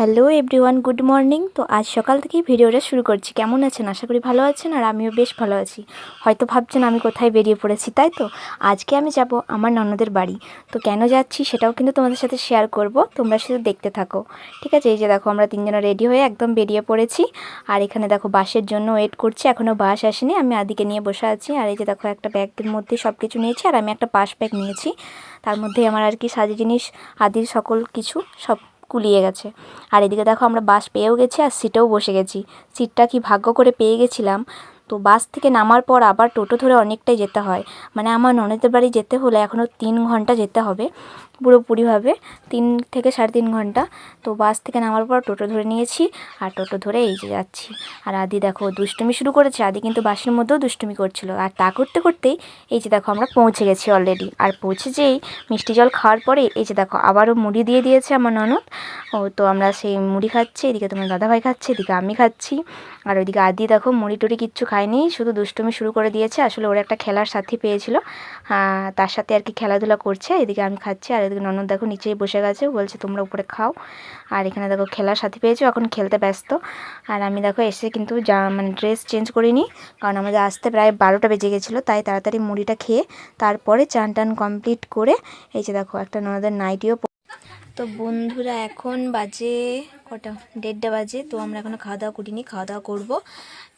Hello everyone, good morning. তো আজ সকাল থেকেই ভিডিওটা শুরু করছি। কেমন আছেন? আশা করি ভালো আছেন আর আমিও বেশ ভালো আছি। হয়তো ভাবছেন আমি কোথায় বেরিয়ে পড়েছি, তাই তো? আজকে আমি যাব আমার ননদের বাড়ি। তো কেন যাচ্ছি সেটাও কিন্তু তোমাদের সাথে শেয়ার করব। তোমরা শুধু দেখতে থাকো। ঠিক আছে? এই যে দেখো, আমরা তিনজনে রেডি হয়ে একদম বেরিয়ে পড়েছি। আর এখানে দেখো, বাসের জন্য ওয়েট করছি। এখনও বাস আসেনি। আমি আদিকে নিয়ে বসে আছি। আর এই যে দেখো, একটা ব্যাগের মধ্যে সব কিছু নিয়েছি। আর আমি একটা পাশ ব্যাগ নিয়েছি। তার মধ্যে আমার আর কি সাজে জিনিস, আদির সকল কিছু সব কুলিয়ে গেছে। আর এদিকে দেখো আমরা বাস পেয়েও গেছি আর সিটেও বসে গেছি। সিটটা কি ভাগ্য করে পেয়ে গেছিলাম? তো বাস থেকে নামার পর আবার টোটো ধরে অনেকটাই যেতে হয়। মানে আমার ননদের বাড়ি যেতে হলে এখনও তিন ঘণ্টা যেতে হবে। পুরোপুরিভাবে তিন থেকে সাড়ে তিন ঘণ্টা। তো বাস থেকে নামার পর টোটো ধরে নিয়েছি আর টোটো ধরে এই যে যাচ্ছি। আর আদি দেখো দুষ্টুমি শুরু করেছে, আদি কিন্তু বাসের মধ্যেও দুষ্টুমি করছিল। আর তা করতে করতেই এই যে দেখো আমরা পৌঁছে গেছি অলরেডি আর পৌঁছে যেই মিষ্টি জল খাওয়ার পরে এই যে দেখো আবারও মুড়ি দিয়ে দিয়েছে আমার ননদ। ও তো আমরা সেই মুড়ি খাচ্ছি, এদিকে তোমার দাদাভাই খাচ্ছে, এদিকে আমি খাচ্ছি। আর ওইদিকে আদি দেখো মুড়ি টুড়ি কিচ্ছু খায়নি, শুধু দুষ্টুমি শুরু করে দিয়েছে। আসলে ওর একটা খেলার সাথী পেয়েছিল। তার সাথে আর কি খেলাধুলা করছে, এদিকে আমি খাচ্ছি আর এদিকে ননদ দেখো নিচেই বসে গেছে বলছে, তোমরা উপরে খাও। আর এখানে দেখো খেলার সাথী পেয়েছ এখন খেলতে ব্যস্ত। আর আমি দেখো এসে কিন্তু যা মানে ড্রেস চেঞ্জ করিনি, কারণ আমাদের আসতে প্রায় বারোটা বেজে গেছিল, তাই তাড়াতাড়ি মুড়িটা খেয়ে তারপরে চান টান কমপ্লিট করে, এই যে দেখো, একটা ননদের নাইটিও তো বন্ধুরা, এখন বাজে কটা, দেড়টা বাজে, তো আমরা এখনও খাওয়া দাওয়া করিনি খাওয়া দাওয়া করব।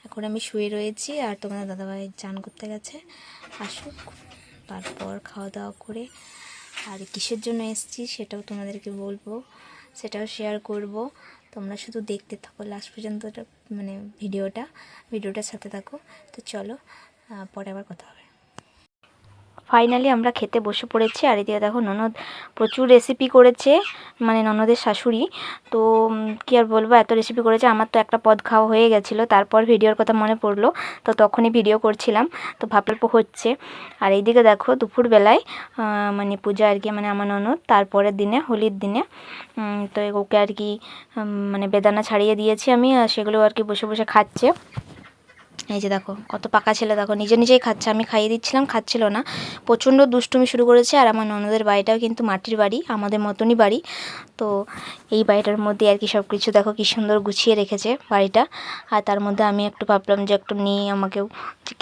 এখন আমি শুয়ে রয়েছি, আর তোমাদের দাদাভাই চান করতে গেছে। আসুক, তারপর খাওয়া দাওয়া করে আর কিসের জন্য এসেছি সেটাও তোমাদেরকে বলব, সেটাও শেয়ার করব। তোমরা শুধু দেখতে থাকো লাস্ট পর্যন্ত মানে ভিডিওটা, ভিডিওটার সাথে থাকো। তো চলো পরে আবার কথা হবে। ফাইনালি আমরা খেতে বসে পড়েছি। আর এদিকে দেখো ননদ প্রচুর রেসিপি করেছে মানে ননদের শাশুড়ি। তো কি আর বলব, এত রেসিপি করেছে, আমার তো একটা পদ খাওয়া হয়ে গেছিল। তারপর ভিডিওর কথা মনে পড়ল, তো তখনই ভিডিও করছিলাম। তো ভাবল্প হচ্ছে। আর এইদিকে দেখো দুপুরবেলায় মানে পূজা আর কি মানে আমার ননদ, তারপরের দিনে, হোলির দিনে তো ওকে আর কি মানে বেদানা ছাড়িয়ে দিয়েছি আমি সেগুলো আর কি বসে বসে খাচ্ছে। এই যে দেখো, কত পাকা ছেলে দেখো, নিজে নিজেই খাচ্ছে, আমি খাইয়ে দিচ্ছিলাম, খাচ্ছিল না। প্রচণ্ড দুষ্টুমি শুরু করেছে, আর আমার ননদের বাড়িটাও কিন্তু মাটির বাড়ি, আমাদের মতনই বাড়ি। তো এই বাড়িটার মধ্যে আর কি সব কিছু দেখো, কি সুন্দর গুছিয়ে রেখেছে বাড়িটা। আর তার মধ্যে আমি একটু ভাবলাম যে একটু নিয়ে আমাকেও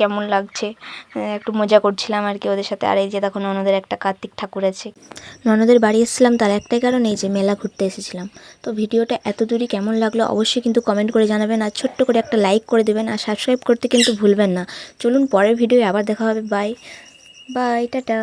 কেমন লাগছে। একটু মজা করছিলাম আর কি ওদের সাথে। আর এই যে দেখো, ননদের একটা কার্তিক ঠাকুর আছে। ননদের বাড়ি এসেছিলাম তার একটাই কারণ, এই যে মেলা ঘুরতে এসেছিলাম। তো ভিডিওটা এত দূরই কেমন লাগল, অবশ্যই কিন্তু কমেন্ট করে জানাবেন, আর ছোট্ট করে একটা লাইক করে দেবেন, আর সাবস্ক্রাইব করতে কিন্তু ভুলবেন না। চলুন পরের ভিডিও আবার দেখা হবে। Bye bye tata.